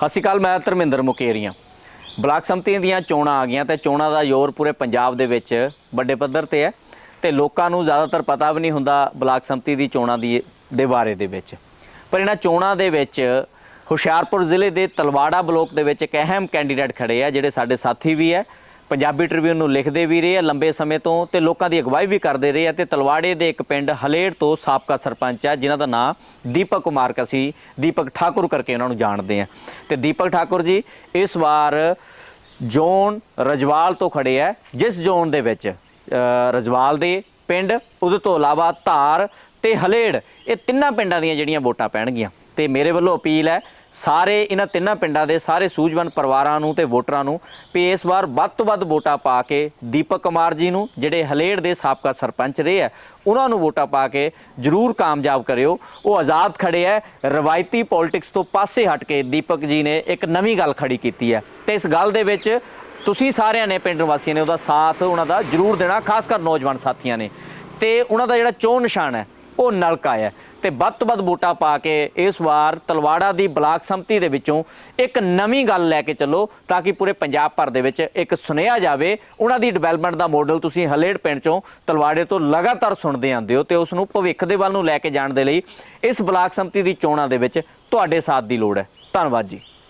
ਸਤਿ ਸ਼੍ਰੀ ਅਕਾਲ, ਮੈਂ ਧਰਮਿੰਦਰ ਮੁਕੇਰੀਆਂ। ਬਲਾਕ ਸੰਮਤੀ ਦੀਆਂ ਚੋਣਾਂ ਆ ਗਈਆਂ ਤੇ ਚੋਣਾਂ ਦਾ ਜ਼ੋਰ ਪੂਰੇ ਪੰਜਾਬ ਦੇ ਵਿੱਚ ਵੱਡੇ ਪੱਧਰ ਤੇ ਹੈ ਤੇ ਲੋਕਾਂ ਨੂੰ ਜ਼ਿਆਦਾਤਰ ਪਤਾ ਵੀ ਨਹੀਂ ਹੁੰਦਾ ਬਲਾਕ ਸੰਮਤੀ ਦੀ ਚੋਣਾਂ ਦੀ ਦੇ ਬਾਰੇ ਦੇ ਵਿੱਚ। ਪਰ ਇਹਨਾਂ ਚੋਣਾਂ ਦੇ ਵਿੱਚ ਹੁਸ਼ਿਆਰਪੁਰ ਜ਼ਿਲ੍ਹੇ ਦੇ ਤਲਵਾੜਾ ਬਲੋਕ ਦੇ ਵਿੱਚ ਇੱਕ ਅਹਿਮ ਕੈਂਡੀਡੇਟ ਖੜੇ ਆ, ਜਿਹੜੇ ਸਾਡੇ ਸਾਥੀ ਵੀ ਹੈ। ਪੰਜਾਬੀ ਟ੍ਰਿਬਿਊਨ ਨੂੰ ਲਿਖਦੇ ਵੀ ਰਹੇ ਆ ਲੰਬੇ ਸਮੇਂ ਤੋਂ ਤੇ ਲੋਕਾਂ ਦੀ ਅਗਵਾਈ ਵੀ ਕਰਦੇ ਰਹੇ ਆ ਤੇ ਤਲਵਾੜੇ ਦੇ ਇੱਕ ਪਿੰਡ ਹਲੇੜ ਤੋਂ ਸਾਬਕਾ ਸਰਪੰਚ ਆ, ਜਿਨ੍ਹਾਂ ਦਾ ਨਾਮ ਦੀਪਕ ਕੁਮਾਰ ਕਸੀ ਦੀਪਕ ਠਾਕੁਰ ਕਰਕੇ ਉਹਨਾਂ ਨੂੰ ਜਾਣਦੇ ਆ। ਤੇ ਦੀਪਕ ਠਾਕੁਰ ਜੀ, ਇਸ ਵਾਰ ਜ਼ੋਨ ਰਜਵਾਲ ਤੋਂ ਖੜੇ ਆ। ਜਿਸ ਜ਼ੋਨ ਦੇ ਵਿੱਚ ਰਜਵਾਲ ਦੇ ਪਿੰਡ, ਉਹਦੇ ਤੋਂ ਇਲਾਵਾ ਧਾਰ ਤੇ ਹਲੇੜ, ਇਹ ਤਿੰਨਾਂ ਪਿੰਡਾਂ ਦੀਆਂ ਜਿਹੜੀਆਂ ਵੋਟਾਂ ਪੈਣਗੀਆਂ। ਤੇ ਮੇਰੇ ਵੱਲੋਂ ਅਪੀਲ ਹੈ ਸਾਰੇ ਇਹਨਾਂ ਤਿੰਨਾਂ ਪਿੰਡਾਂ ਦੇ ਸਾਰੇ ਸੂਝਵਾਨ ਪਰਿਵਾਰਾਂ ਨੂੰ ਤੇ ਵੋਟਰਾਂ ਨੂੰ ਵੀ ਇਸ ਵਾਰ ਵੱਧ ਤੋਂ ਵੱਧ ਵੋਟਾਂ ਪਾ ਕੇ ਦੀਪਕ ਕੁਮਾਰ ਜੀ ਨੂੰ, ਜਿਹੜੇ ਹਲੇੜ ਦੇ ਸਾਬਕਾ ਸਰਪੰਚ ਰਹੇ ਆ, ਉਹਨਾਂ ਨੂੰ ਵੋਟਾਂ ਪਾ ਕੇ ਜ਼ਰੂਰ ਕਾਮਯਾਬ ਕਰਿਓ। ਉਹ ਆਜ਼ਾਦ ਖੜੇ ਹੈ ਰਵਾਇਤੀ ਪੋਲਿਟਿਕਸ ਤੋਂ ਪਾਸੇ ਹਟ ਕੇ ਦੀਪਕ ਜੀ ਨੇ ਇੱਕ ਨਵੀਂ ਗੱਲ ਖੜੀ ਕੀਤੀ ਹੈ। ਤੇ ਇਸ ਗੱਲ ਦੇ ਵਿੱਚ ਤੁਸੀਂ ਸਾਰਿਆਂ ਨੇ, ਪਿੰਡ ਵਾਸੀਆਂ ਨੇ ਉਹਦਾ ਸਾਥ ਉਹਨਾਂ ਦਾ ਜ਼ਰੂਰ ਦੇਣਾ, ਖਾਸ ਕਰ ਨੌਜਵਾਨ ਸਾਥੀਆਂ ਨੇ। ਤੇ ਉਹਨਾਂ ਦਾ ਜਿਹੜਾ ਚੋਣ ਨਿਸ਼ਾਨ ਹੈ, ਉਹ ਨਲਕਾ ਹੈ। ਤੇ ਵੱਧ ਤੋਂ ਵੱਧ ਵੋਟਾਂ ਪਾ ਕੇ ਇਸ ਵਾਰ ਤਲਵਾੜਾ ਦੀ ਬਲਾਕ ਸੰਮਤੀ ਦੇ ਵਿੱਚੋਂ ਇੱਕ ਨਵੀਂ ਗੱਲ ਲੈ ਕੇ ਚੱਲੋ ਤਾਂ ਕਿ ਪੂਰੇ ਪੰਜਾਬ ਭਰ ਦੇ ਵਿੱਚ ਇੱਕ ਸੁਨੇਹਾ ਜਾਵੇ। ਉਹਨਾਂ ਦੀ ਡਿਵੈਲਪਮੈਂਟ ਦਾ ਮਾਡਲ ਤੁਸੀਂ ਹਲੇੜ ਪਿੰਡ ਚੋਂ ਤਲਵਾੜੇ ਤੋਂ ਲਗਾਤਾਰ ਸੁਣਦੇ ਆਂਦੇ ਹੋ ਤੇ ਉਸ ਨੂੰ ਭਵਿੱਖ ਦੇ ਵੱਲ ਨੂੰ ਲੈ ਕੇ ਜਾਣ ਦੇ ਲਈ ਇਸ ਬਲਾਕ ਸੰਮਤੀ ਦੀ ਚੋਣਾਂ ਦੇ ਵਿੱਚ ਤੁਹਾਡੇ ਸਾਥ ਦੀ ਲੋੜ ਹੈ। ਧੰਨਵਾਦ ਜੀ।